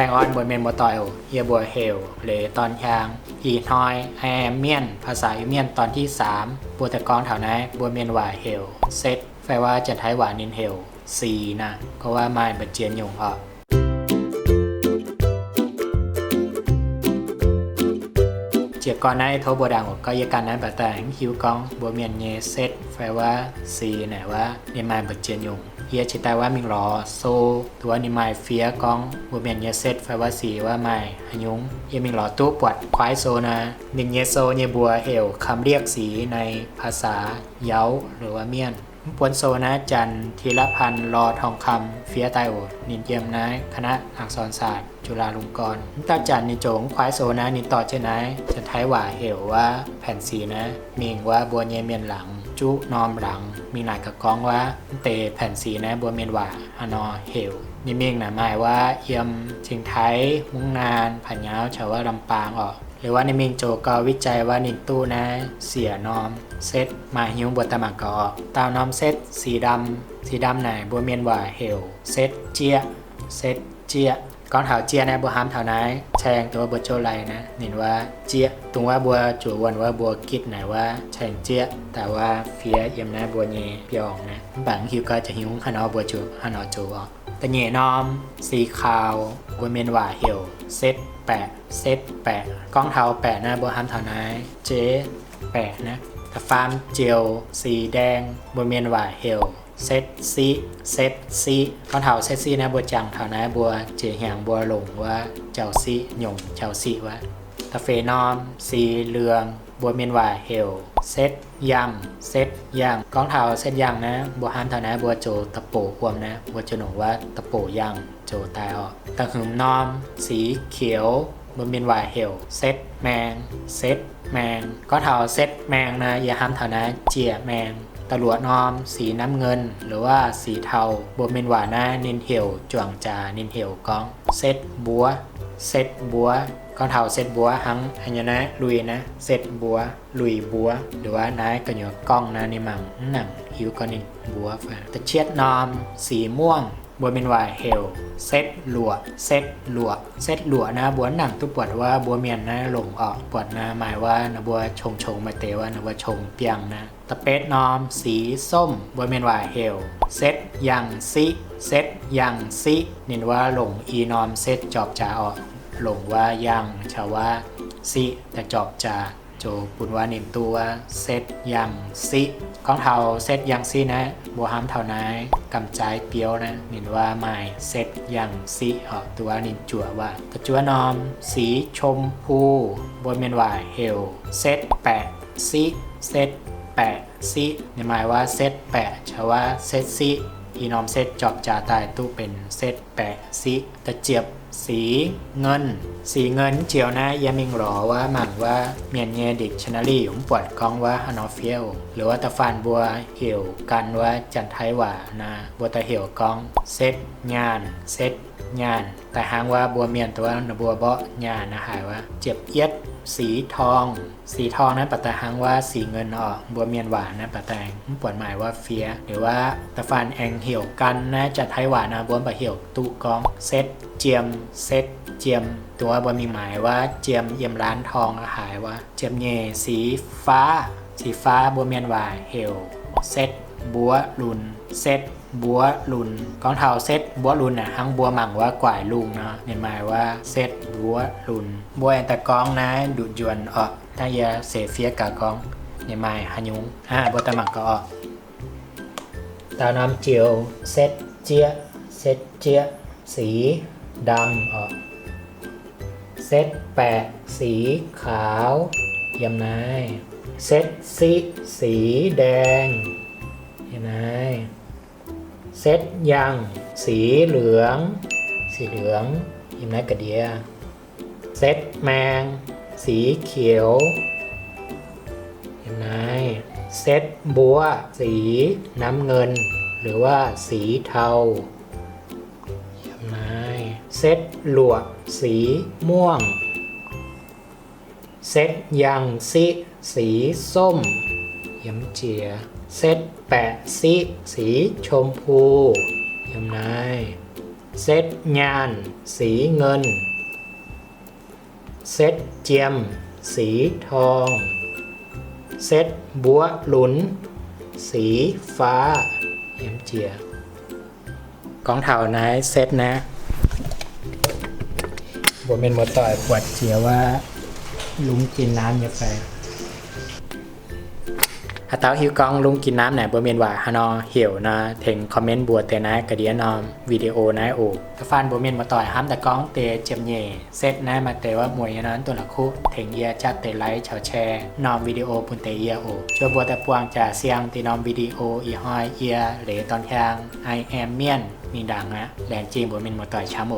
แปลงออนบนเมนบตอยเฮียบัวเฮลเลตอนยาง อีนอยไอแอมเมียน ภาษาอิเมียนตอนที่ 3 บัวตะกองแถวนั้นบัวเมียนว่าเฮลเซตแปลว่าจะไทยหวานินเฮลซีนะก็ว่าไม่บัดเจียนยงออก เจียก่อนในโทบัวดังก็ยกันนั้นแบบแต่งฮิวกองบัวเมียนเยเซตแปลว่าซีไหนว่าเนมายบัดเจียนยงเฮียชิตาว่ามิงรอโซตัวนิมายเฟียกองบัวเมียนเยเซตแปลว่าสีว่าไม่หยุงเยมิงรอตู้ปวดควายโซนะนิงเยโซเยบัวเอลคำเรียกสีในภาษาเย้าหรือว่าเมียน ปวนโซนะจันทีละพันธ์รอทองคำเฟียไตโอนินเยียมนะคณะอักษรศาสตร์ จุฬาลงกรณ์ตาจันนิจงควายโซนะนินต่อเจนายจะไทยหว่าเหวว่าแผ่นสีนะมิงว่าบัวเยเมียนหลัง จุนอมหลัง มีหลายกระก้องว่าเตแผ่นสีนะบัวเมียนหว่าฮานอเหวนิมิงนะหมายว่าเยี่ยมชิงไทย มุ้งนานผันยาวชาวว่าลำปางออก หรือว่าในมิงโจก็วิจัยว่านินตู้นะ เสียน้อม เซตมาหิวบทตะมากอตาวนอมเซตสีดำสีดำไหนบัวเมียนว่าเฮลเซตเจียเซตเจียก้อนเถาเจียนะบัวหามเถาไหนแชงตัวบัวโจไลนะเห็นว่าเจียตรงว่าบัวจูวันว่าบัวกิดไหนว่าแชงเจียแต่ว่าเฟียเยี่ยมนะบัวเยเปียองนะบางหิวก็จะหิวขนอบัวจูขนอจูออกตะเยน้อม สีขาว บัวเมียนว่าเฮลเซตแปะเซตแปะกล้องเท้าแปะนะบัวฮัมเท้านายเจ๊แปะนะตะฟาร์มเจลสีแดงบัวเมียนว่าเฮลเซตซีเซตซีก้องเท้าเซตซีนะบัวจังเท้านายบัวเจียงบัวหลงว่าเจ้าซีหยงเจ้าซีวะ ตะเฟนอม สีเหลืองบัวเมียนว่าเฮลเซตยังเซตยังก้องเท้าเซตยังนะบัวฮัมเท่านั้นบัวโจตะโปหวมนะบัวจหนงว่าตะโปยังโจตายออกตะหึมนอม สีเขียวบนเป็นวาเฮลเซตแมงเซตแมงก็เท่าเซตแมงนะอย่าห้ามเท่านะเจียแมง ตะหลวดนอม สีน้ำเงิน หรือว่าสีเทาบนเป็นวานะนินเฮลจวงจานินเฮลกอง เซตบัว เซตบัวกองเทาเซตบัวหังอัญญนะลุยนะเซตบัว ลุยบัว หรือว่านายก็อยู่กล้องนะในมังหนังหิวก็นินบัวฟตะเชียดนอม สีม่วง บัวเมนวายเฮลเซตหลัวเซตหลัวเซตหลัวนะบัวหนังตุปวดว่าบัวเมียนนะหลงออกปวดนะหมายว่านะบัวชงชงมาเตว่านะบัวชงเปียงนะตะเป็ดนอม สีส้มบัวเมนวายเฮลเซตยังซิเซตยังซิเน้นว่าหลงอีนอมเซตจอบจาออกหลงว่ายังชาวว่าซิแต่จอบจา โจปุนว่านิมตัวเซตยังซิของเทาเซตยังซินะบัวห้ามเทานายกำจายเปียวนะนินว่าไม่เซตยังซิออกตัวนินจัวว่าตะจัวนอม สีชมพูบนเมนวายเฮลเซตแปะซิเซตแปะซิในหมายว่าเซตแปะชาว่าเซตซิ อีนอมเซตจอบจ่าตายตู้เป็นเซตแปะซิตะเจียบสีเงิน สีเงินเจียวนะยามิงหรอว่าหมั่งว่าเมียนเยดิกชนารีผมปวดกล้องว่าฮานอเฟียลหรือว่าตะฟานบัวเหี่ยวกันว่าจันไทหว่านาบัวตะเหี่ยวก้องเซตงานเซต งานแต่หางว่าบัวเมียนตัวนะบัวเบาะงานนะหายว่า เจ็บเอียดสีทอง สีทองนั้นปัตตาหังว่าสีเงินออกบัวเมียนหวานนะปัตแตงปวดหมายว่าเฟีย หรือว่าตะฟานแองเหี่ยวกันนะจัดไทหวานนะบัวปะเหี่ยวตุกองเซตเจียมเซตเจียม ตัวบนมีหมายว่าเจียมเยี่ยมร้านทองอาหายว่า เจียมเยสีฟ้า สีฟ้าบัวเมียนหวายเฮลเซต บัวลุน เซตบัวลุนกองเทาเซตบัวลุนนะหังบัวหมังว่ากวายลุงเนาะเนี่ยหมายว่าเซตบัวลุนบัวแอนตะกองนะดุดยวนออกถ้ายาเสเฟียกากองเนี่ยหมายหายุงอ่าบัวตะหมักก็ออกตาน้ำเจียวเซตเจียเซตเจียสีดำออกเซตแปะสีขาวยี่ยมนาย เซตซิสีแดง เยี่ยมเซตยังสีเหลือง สีเหลืองเยี่ยมนายกระเดียเซตแมง สีเขียว เห็นไหมเซตบัว สีน้ำเงิน หรือว่าสีเทาเห็นไหมเซตหลวดสีม่วง เซตยังซิสีส้ม เย้มเจีย เซตแปะซิสีชมพูเย้มนายเซตงาน สีเงิน เซตเจียม สีทอง เซตบัวหลุน สีฟ้าเอ็มเจีย กองเถานะเซตนะบัวเมนหมดต่อยปวดเจียว่าลุงกินน้ำเยอะไป ฮาเตาฮิวกองลุงกินน้ำไหนบัวเมนว่าฮานอเหี่ยวนะถึงคอมเมนต์บัวเตนะกระเดียนอมวิดีโอนะโอถ้าฟันบัวเมนมาต่อยห้ามแต่กองเตเจียมเยเซตนะมาเตว่ามวยนั้นตัวละคุถึงเอียจัดเตไลท์ชาวแชร์นอมวิดีโอปุนเตเอียโอช่วบัวแต่ปวงจะเสียงตีนอมวิดีโออีหอยเอียเหลตอนแทงไอแอมเมียนมีดังนะแลนจีบัวเมียนมาต่อยช้ำโอ